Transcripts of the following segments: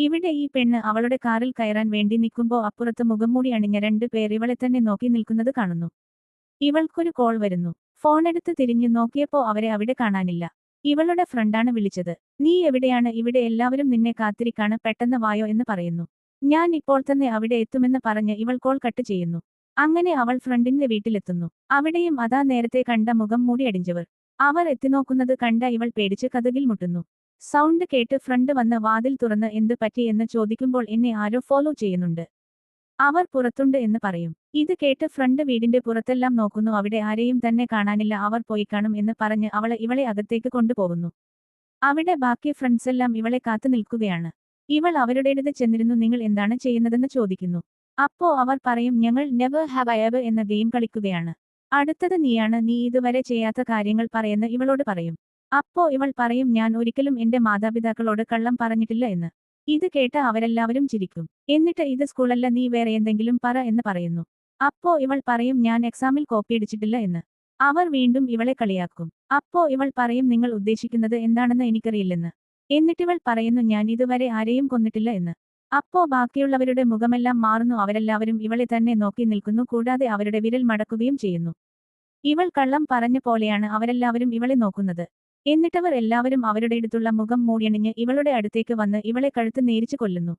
ഇവിടെ ഈ പെണ്ണ് അവളുടെ കാറിൽ കയറാൻ വേണ്ടി നിൽക്കുമ്പോ അപ്പുറത്ത് മുഖംമൂടി അണിഞ്ഞ രണ്ട് പേർ ഇവളെ തന്നെ നോക്കി നിൽക്കുന്നത് കാണുന്നു. ഇവൾക്കൊരു കോൾ വരുന്നു. ഫോണെടുത്ത് തിരിഞ്ഞു നോക്കിയപ്പോ അവരെ അവിടെ കാണാനില്ല. ഇവളുടെ ഫ്രണ്ടാണ് വിളിച്ചത്. നീ എവിടെയാണ്? ഇവിടെ എല്ലാവരും നിന്നെ കാത്തിരിക്കാണ്. പെട്ടെന്ന് വായോ എന്ന് പറയുന്നു. ഞാൻ ഇപ്പോൾ തന്നെ അവിടെ എത്തുമെന്ന് പറഞ്ഞ് ഇവൾ കോൾ കട്ട് ചെയ്യുന്നു. അങ്ങനെ അവൾ ഫ്രണ്ടിന്റെ വീട്ടിലെത്തുന്നു. അവിടെയും അതാ നേരത്തെ കണ്ട മുഖം മൂടി അടിഞ്ചവർ അവർ എത്തിനോക്കുന്നത് കണ്ട ഇവൾ പേടിച്ച് കഥകിൽ മുട്ടുന്നു. സൗണ്ട് കേട്ട് ഫ്രണ്ട് വന്ന് വാതിൽ തുറന്ന് എന്ത് പറ്റി എന്ന് ചോദിക്കുമ്പോൾ എന്നെ ആരോ ഫോളോ ചെയ്യുന്നുണ്ട്. അവർ പുറത്തുണ്ട് എന്ന് പറയും. ഇത് കേട്ട് ഫ്രണ്ട് വീടിന്റെ പുറത്തെല്ലാം നോക്കുന്നു. അവിടെ ആരെയും തന്നെ കാണാനില്ല. അവർ പോയി കാണും എന്ന് പറഞ്ഞ് അവളെ ഇവളെ അകത്തേക്ക് കൊണ്ടുപോകുന്നു. അവിടെ ബാക്കി ഫ്രണ്ട്സെല്ലാം ഇവളെ കാത്തു നിൽക്കുകയാണ്. ഇവൾ അവരുടേടത് ചെന്നിരുന്നു. നിങ്ങൾ എന്താണ് ചെയ്യുന്നതെന്ന് ചോദിക്കുന്നു. അപ്പോ അവർ പറയും ഞങ്ങൾ നെവർ ഹാവ് എവർ എന്ന ഗെയിം കളിക്കുകയാണ്. അടുത്തത് നീയാണ്. നീ ഇതുവരെ ചെയ്യാത്ത കാര്യങ്ങൾ പറയുന്ന ഇവളോട് പറയും. അപ്പോ ഇവൾ പറയും ഞാൻ ഒരിക്കലും എന്റെ മാതാപിതാക്കളോട് കള്ളം പറഞ്ഞിട്ടില്ല എന്ന്. ഇത് കേട്ട അവരെല്ലാവരും ചിരിക്കും. എന്നിട്ട് ഇത് സ്കൂളല്ല നീ വേറെ എന്തെങ്കിലും പറ എന്ന് പറയുന്നു. അപ്പോ ഇവൾ പറയും ഞാൻ എക്സാമിൽ കോപ്പി അടിച്ചിട്ടില്ല എന്ന്. അവർ വീണ്ടും ഇവളെ കളിയാക്കും. അപ്പോ ഇവൾ പറയും നിങ്ങൾ ഉദ്ദേശിക്കുന്നത് എന്താണെന്ന് എനിക്കറിയില്ലെന്ന്. എന്നിട്ടിവൾ പറയുന്നു ഞാൻ ഇതുവരെ ആരെയും കൊന്നിട്ടില്ല എന്ന്. അപ്പോ ബാക്കിയുള്ളവരുടെ മുഖമെല്ലാം മാറുന്നു. അവരെല്ലാവരും ഇവളെ തന്നെ നോക്കി നിൽക്കുന്നു. കൂടാതെ അവരുടെ വിരൽ മടക്കുകയും ചെയ്യുന്നു. ഇവൾ കള്ളം പറഞ്ഞ പോലെയാണ് അവരെല്ലാവരും ഇവളെ നോക്കുന്നത്. എന്നിട്ടവർ എല്ലാവരും അവരുടെ അടുത്തുള്ള മുഖം മൂടിയണിഞ്ഞ് ഇവളുടെ അടുത്തേക്ക് വന്ന് ഇവളെ കഴുത്ത് നേരിച്ചു കൊല്ലുന്നു.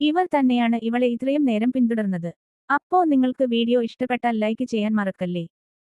ഇവർ തന്നെയാണ് ഇവളെ ഇത്രയും നേരം പിന്തുടർന്നത്. അപ്പോ നിങ്ങൾക്ക് വീഡിയോ ഇഷ്ടപ്പെട്ടാൽ ലൈക്ക് ചെയ്യാൻ മറക്കല്ലേ?